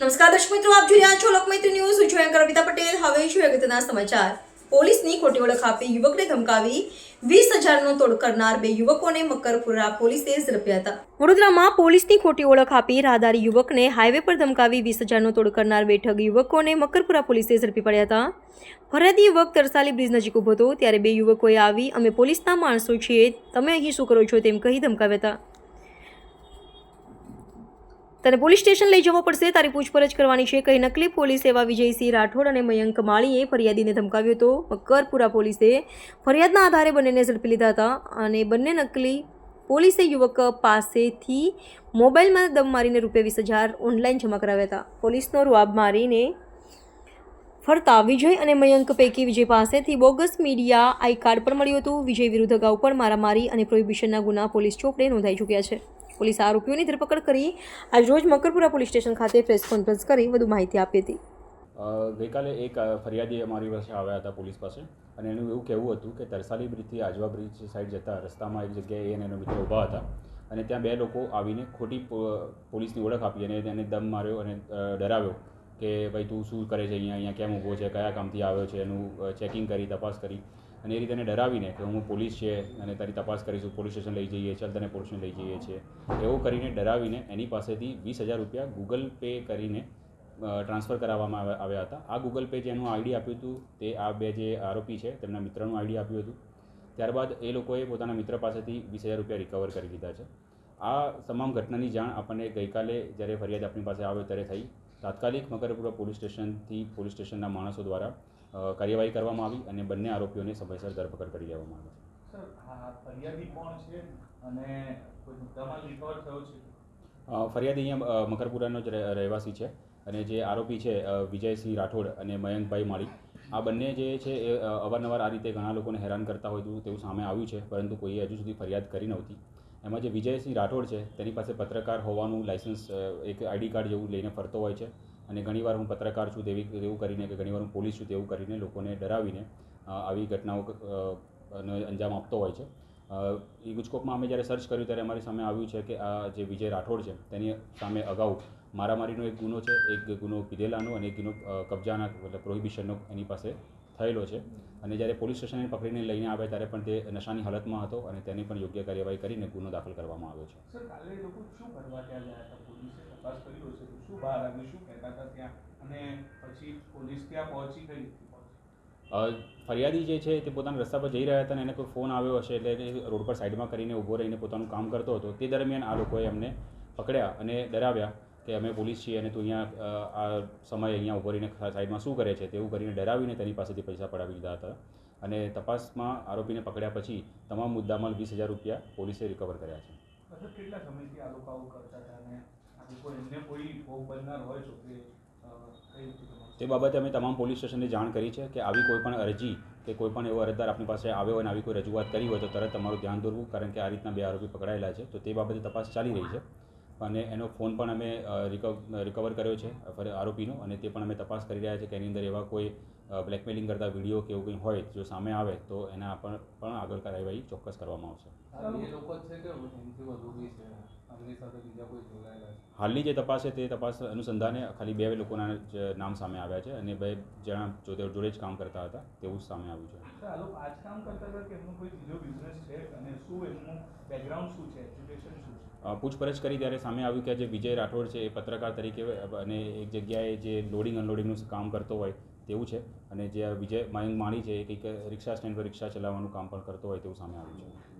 નમસ્કાર દર્શક મિત્રો, આપ જોઈ રહ્યા છો લોકમૈત્રી ન્યૂઝ. હું છું અમિતા પટેલ. હવે જોઈએ અગત્યના સમાચાર. પોલીસની ખોટી ઓળખ આપી યુવકને ધમકાવી વીસ હજારનો તોડ કરનાર બે યુવકોને મકરપુરા પોલીસે ઝડપ્યા હતા. વડોદરામાં પોલીસની ખોટી ઓળખ આપી રાહદારી યુવકને હાઈવે પર ધમકાવી વીસ હજારનો તોડ કરનાર બે ઠગ યુવકોને મકરપુરા પોલીસે ઝડપી પડ્યા હતા. ફરિયાદી યુવક તરસાલી બ્રિજ નજીક ઊભો હતો, ત્યારે બે યુવકોએ આવી, અમે પોલીસના માણસો છીએ, તમે અહીં શું કરો છો? તેમ કહી ધમકાવ્યા હતા. તને પોલીસ સ્ટેશન લઈ જવો પડશે. તારી પૂછપરછ કરવાની છે. કહી નકલી પોલીસ એવા વિજયસિંહ રાઠોડ અને મયંક માળીએ ફરિયાદીને ધમકાવ્યો હતો. મકરપુરા પોલીસે ફરિયાદના આધારે બંનેને ઝડપી લીધા હતા અને બંને નકલી પોલીસે યુવક પાસેથી મોબાઈલમાં દમ મારીને રૂપિયા વીસ હજાર ઓનલાઈન જમા કરાવ્યા હતા. પોલીસનો રૂઆબ મારીને ફરતા વિજય અને મયંક પૈકી વિજય પાસેથી બોગસ મીડિયા આઈ કાર્ડ પણ મળ્યું હતું. વિજય વિરુદ્ધ અગાઉ પણ મારામારી અને પ્રોહિબિશનના ગુના પોલીસ ચોપડે નોંધાઈ ચૂક્યા છે. પોલીસે આરોપીઓની ધરપકડ કરી આજ રોજ મકરપુરા પોલીસ સ્ટેશન ખાતે પ્રેસ કોન્ફરન્સ કરી વધુ માહિતી આપી હતી. ગઈકાલે એક ફરિયાદી અમારી પાસે આવ્યા હતા પોલીસ પાસે અને એનું એવું કહેવું હતું કે તરસાલી બ્રિજથી આજવા બ્રિજ સાઈડ જતા રસ્તામાં એક જગ્યાએ એ અને એનો મિત્ર ઊભા હતા અને ત્યાં બે લોકો આવીને ખોટી પોલીસની ઓળખ આપી અને તેને દમ માર્યો અને ડરાવ્યો કે ભાઈ તું શું કરે છે અહીંયા અહીંયા કેમ ઊભો છે, કયા કામથી આવ્યો છે, એનું ચેકિંગ કરી, તપાસ કરી અને એ રીતે એને ડરાવીને કે હું પોલીસ છે અને તારી તપાસ કરીશું, પોલીસ સ્ટેશન લઈ જઈએ ચાલ તને પોલીસ લઈ જઈએ છીએ. એવું કરીને ડરાવીને એની પાસેથી વીસ હજાર રૂપિયા ગૂગલ પે કરીને ટ્રાન્સફર કરાવવામાં આવ્યા- હતા. આ ગૂગલ પે જેનું આઈડી આપ્યું હતું, તે આ બે જે આરોપી છે, તેમના મિત્રનું આઈડી આપ્યું હતું. ત્યારબાદ એ લોકોએ પોતાના મિત્ર પાસેથી વીસ હજાર રૂપિયા રિકવર કરી લીધા છે. આ તમામ ઘટનાની જાણ આપણને ગઈકાલે જ્યારે ફરિયાદ આપણી પાસે આવ્યો ત્યારે થઈ. તાત્કાલિક મકરપુરા પોલીસ સ્ટેશનથી, પોલીસ સ્ટેશનના માણસો દ્વારા કાર્યવાહી કરવામાં આવી અને બંને આરોપીઓને સમયસર ધરપકડ કરી લેવામાં આવી ફરિયાદી અહીંયા મકરપુરાનો જ રહે- રહેવાસી છે અને જે આરોપી છે વિજયસિંહ રાઠોડ અને મયંકભાઈ માળી આ બંને જે છે એ અવારનવાર આ રીતે ઘણા લોકોને હેરાન કરતા હોય તેવું સામે આવ્યું છે પરંતુ કોઈએ હજુ સુધી ફરિયાદ કરી નહોતી. એમાં જે વિજયસિંહ રાઠોડ છે તેની પાસે પત્રકાર હોવાનું લાઇસન્સ એક આઈડી કાર્ડ જેવું લઈને ફરતો હોય છે. અને ઘણીવાર હું પત્રકાર છું તેવી તેવું કરીને કે ઘણીવાર હું પોલીસ છું તેવું કરીને લોકોને ડરાવીને આવી ઘટનાઓ અંજામ આપતો હોય છે. એ ગુજકોપમાં અમે જ્યારે સર્ચ કર્યું ત્યારે અમારી સામે આવ્યું છે કે આ જે વિજય રાઠોડ છે, તેની સામે અગાઉ મારામારીનો એક ગુનો છે, એક ગુનો પીધેલાનો અને એક ગુનો કબજાના મતલબ પ્રોહિબિશનનો એની પાસે થયેલો છે. અને જ્યારે પોલીસ સ્ટેશને પકડીને લઈને આવ્યા ત્યારે પણ તે નશાની હાલતમાં હતો અને તેની પણ યોગ્ય કાર્યવાહી કરીને ગુનો દાખલ કરવામાં આવ્યો છે. સર કાલે શું કહેતા હતા ત્યાં. અને પછી પોલીસ ત્યાં પહોંચી અ, ફરિયાદી જે છે તે પોતાના રસ્તા પર જઈ રહ્યા હતા અને એને કોઈ ફોન આવ્યો હશે એટલે રોડ પર સાઈડમાં કરીને ઊભો રહીને પોતાનું કામ કરતો હતો. તે દરમિયાન આ લોકોએ અમને પકડ્યા અને ડરાવ્યા કે અમે પોલીસ છીએ અને તું અહીંયા આ સમયે અહીંયા ઊભો રહીને સાઈડમાં શું કરે છે તેવું કરીને ડરાવીને તેની પાસેથી પૈસા પડાવી લીધા હતા અને તપાસમાં આરોપીને પકડ્યા પછી તમામ મુદ્દામાં વીસ હજાર રૂપિયા પોલીસે રિકવર કર્યા છે. કેટલા સમયથી આ લોકો આવું કરતા હતા તે બાબતે અમે તમામ પોલીસ સ્ટેશનને જાણ કરી છે કે આવી કોઈ પણ અરજી કે કોઈ પણ એવો અરજદાર આપણી પાસે આવ્યો હોય અને આવી કોઈ રજૂઆત કરી હોય તો તરત તમારું ધ્યાન દોરવું કારણ કે આ રીતના બે આરોપી પકડાયેલા છે. તો તે બાબતે તપાસ ચાલી રહી છે. અને એનો ફોન પણ અમે રિકવ રિકવર કર્યો છે આરોપીનો. અને તે પણ અમે તપાસ કરી રહ્યા છે કે એની અંદર એવા કોઈ બ્લેકમેલિંગ કરતા વીડિયો કે એવું કંઈ હોય જો સામે આવે તો એના પણ પણ આગળ કાર્યવાહી ચોક્કસ કરવામાં આવશે. હાલની જે તપાસ છે તે તપાસ અનુસંધાને ખાલી બે લોકોના જ નામ સામે આવ્યા છે અને બે જણા જોતે જોડે જ કામ કરતા હતા તેવું જ સામે આવ્યું છે. પૂછપરછ કરી ત્યારે સામે આવ્યું કે જે વિજય રાઠોડ છે એ પત્રકાર તરીકે અને એક જગ્યાએ જે લોડિંગ અનલોડિંગનું કામ કરતો હોય તેવું છે અને જે વિજય મયંક માણી છે એ કંઈક રિક્ષા સ્ટેન્ડ પર રિક્ષા ચલાવવાનું કામ પણ કરતો હોય તેવું સામે આવ્યું છે.